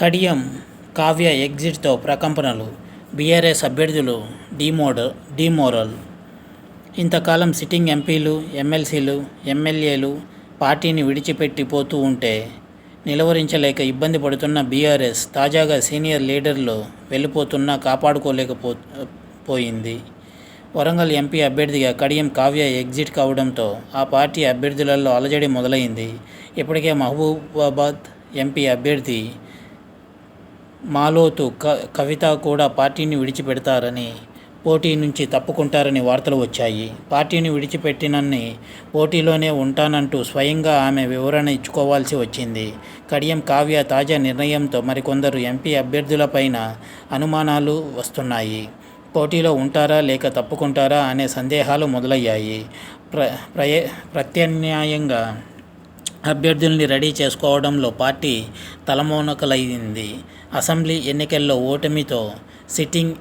కడియం కావ్య ఎగ్జిట్తో ప్రకంపనలు బీఆర్ఎస్ అభ్యర్థులు డీమోడ డీమోరల్. ఇంతకాలం సిట్టింగ్ ఎంపీలు ఎమ్మెల్సీలు ఎమ్మెల్యేలు పార్టీని విడిచిపెట్టి పోతూ ఉంటే నిలువరించలేక ఇబ్బంది పడుతున్న బీఆర్ఎస్ తాజాగా సీనియర్ లీడర్లు వెళ్ళిపోతున్నా కాపాడుకోలేకపో పోయింది. వరంగల్ ఎంపీ అభ్యర్థిగా కడియం కావ్య ఎగ్జిట్ కావడంతో ఆ పార్టీ అభ్యర్థులలో అలజడి మొదలైంది. ఇప్పటికే మహబూబాబాద్ ఎంపీ అభ్యర్థి మాలోతు క కవిత కూడా పార్టీని విడిచిపెడతారని పోటీ నుంచి తప్పుకుంటారని వార్తలు వచ్చాయి. పార్టీని విడిచిపెట్టినన్ని పోటీలోనే ఉంటానంటూ స్వయంగా ఆమె వివరణ ఇచ్చుకోవాల్సి వచ్చింది. కడియం కావ్య తాజా నిర్ణయంతో మరికొందరు ఎంపీ అభ్యర్థులపైన అనుమానాలు వస్తున్నాయి. పోటీలో ఉంటారా లేక తప్పుకుంటారా అనే సందేహాలు మొదలయ్యాయి. ప్ర ప్రయ ప్రత్యామ్నాయంగా అభ్యర్థుల్ని రెడీ చేసుకోవడంలో పార్టీ తలమోనకలైంది అసెంబ్లీ ఎన్నికల్లో ఓటమితో సిట్టింగ్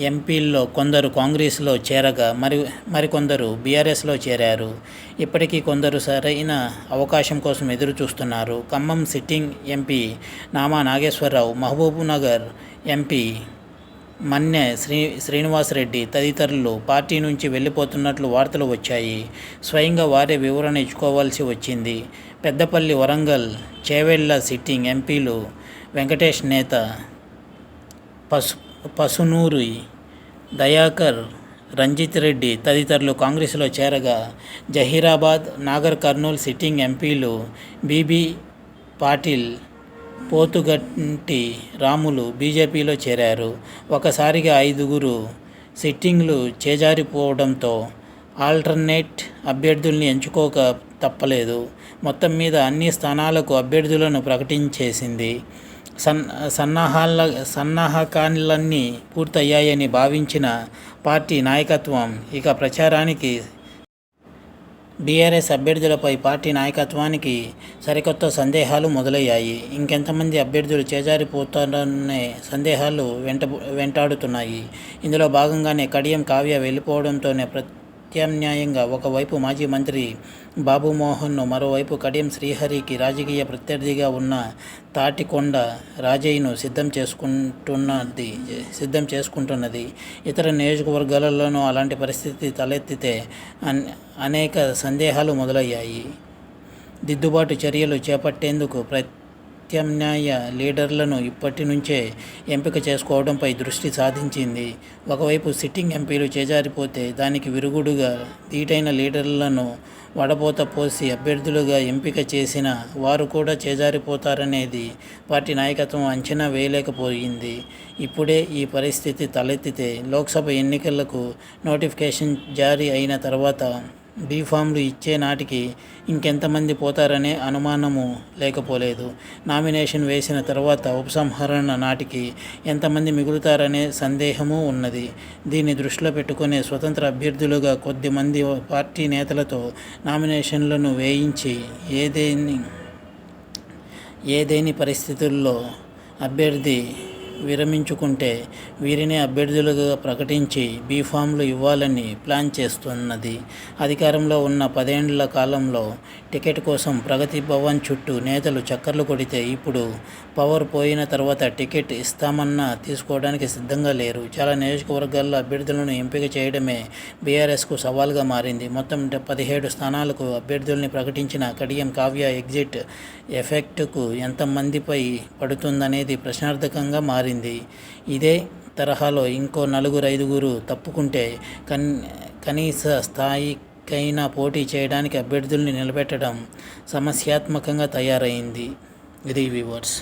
ఎంపీల్లో కొందరు కాంగ్రెస్లో చేరగా మరి మరికొందరు బీఆర్ఎస్లో చేరారు. ఇప్పటికీ కొందరు సరైన అవకాశం కోసం ఎదురు చూస్తున్నారు Khammam sitting MP Nama Nageswararao Mahabubnagar MP Manne Sri Srinivasareddy తదితరులు పార్టీ నుంచి వెళ్ళిపోతున్నట్లు వార్తలు వచ్చాయి. స్వయంగా వారే వివరణ ఇచ్చుకోవాల్సి వచ్చింది. పెద్దపల్లి వరంగల్ చేవెళ్ళ సిట్టింగ్ ఎంపీలు వెంకటేష్ నేత పసు పసునూరి దయాకర్ రంజిత్ రెడ్డి తదితరులు కాంగ్రెస్లో చేరగా జహీరాబాద్ నాగర్ కర్నూల్ సిట్టింగ్ ఎంపీలు బీబీ పాటిల్ పోతుగంటి రాములు బీజేపీలో చేరారు. ఒకసారిగా ఐదుగురు సిట్టింగ్లు చేజారిపోవడంతో ఆల్టర్నేట్ అభ్యర్థుల్ని ఎంచుకోక తప్పలేదు. మొత్తం మీద అన్ని స్థానాలకు అభ్యర్థులను ప్రకటించేసింది. సన్ సన్నాహాల సన్నాహకాలన్నీ పూర్తయ్యాయని భావించిన పార్టీ నాయకత్వం ఇక ప్రచారానికి బీఆర్ఎస్ అభ్యర్థులపై పార్టీ నాయకత్వానికి సరికొత్త సందేహాలు మొదలయ్యాయి. ఇంకెంతమంది అభ్యర్థులు చేజారిపోతారనే సందేహాలు వెంట వెంటాడుతున్నాయి. ఇందులో భాగంగానే కడియం కావ్య వెళ్ళిపోవడంతోనే ప్రత్యామ్నాయంగా ఒకవైపు మాజీ మంత్రి బాబుమోహన్ను మరోవైపు కడియం శ్రీహరికి రాజకీయ ప్రత్యర్థిగా ఉన్న తాటికొండ రాజయ్యను సిద్ధం చేసుకుంటున్నది సిద్ధం చేసుకుంటున్నది. ఇతర నియోజకవర్గాలలోనూ అలాంటి పరిస్థితి తలెత్తితే అనేక సందేహాలు మొదలయ్యాయి. దిద్దుబాటు చర్యలు చేపట్టేందుకు ప్రత్యామ్నాయ లీడర్లను ఇప్పటి నుంచే ఎంపిక చేసుకోవడంపై దృష్టి సాధించింది. ఒకవైపు సిట్టింగ్ ఎంపీలు చేజారిపోతే దానికి విరుగుడుగా ధీటైన లీడర్లను వడపోత పోసి అభ్యర్థులుగా ఎంపిక చేసిన వారు కూడా చేజారిపోతారనేది పార్టీ నాయకత్వం అంచనా వేయలేకపోయింది. ఇప్పుడే ఈ పరిస్థితి తలెత్తితే లోక్సభ ఎన్నికలకు నోటిఫికేషన్ జారీ అయిన తర్వాత బీఫామ్లు ఇచ్చే నాటికి ఇంకెంతమంది పోతారనే అనుమానము లేకపోలేదు. నామినేషన్ వేసిన తర్వాత ఉపసంహరణ నాటికి ఎంతమంది మిగులుతారనే సందేహము ఉన్నది. దీన్ని దృష్టిలో పెట్టుకునే స్వతంత్ర అభ్యర్థులుగా కొద్దిమంది పార్టీ నేతలతో నామినేషన్లను వేయించి ఏదేని ఏదేని పరిస్థితుల్లో అభ్యర్థి విరమించుకుంటే వీరినే అభ్యర్థులుగా ప్రకటించి బీఫామ్లు ఇవ్వాలని ప్లాన్ చేస్తున్నది. అధికారంలో ఉన్న పదేండ్ల కాలంలో టికెట్ కోసం ప్రగతి భవన్ చుట్టూ నేతలు చక్కర్లు కొడితే ఇప్పుడు పవర్ పోయిన తర్వాత టికెట్ ఇస్తామన్నా తీసుకోవడానికి సిద్ధంగా లేరు. చాలా నియోజకవర్గాల్లో అభ్యర్థులను ఎంపిక చేయడమే బీఆర్ఎస్కు సవాల్గా మారింది. మొత్తం పదిహేడు స్థానాలకు అభ్యర్థుల్ని ప్రకటించిన కడియం కావ్య ఎగ్జిట్ ఎఫెక్ట్కు ఎంతమందిపై పడుతుందనేది ప్రశ్నార్థకంగా మారింది. మారింది. ఇదే తరహాలో ఇంకో నలుగురు ఐదుగురు తప్పుకుంటే కన్ కనీస స్థాయికైనా పోటీ చేయడానికి అభ్యర్థుల్ని నిలబెట్టడం సమస్యాత్మకంగా తయారైంది. ఇది వ్యూవర్స్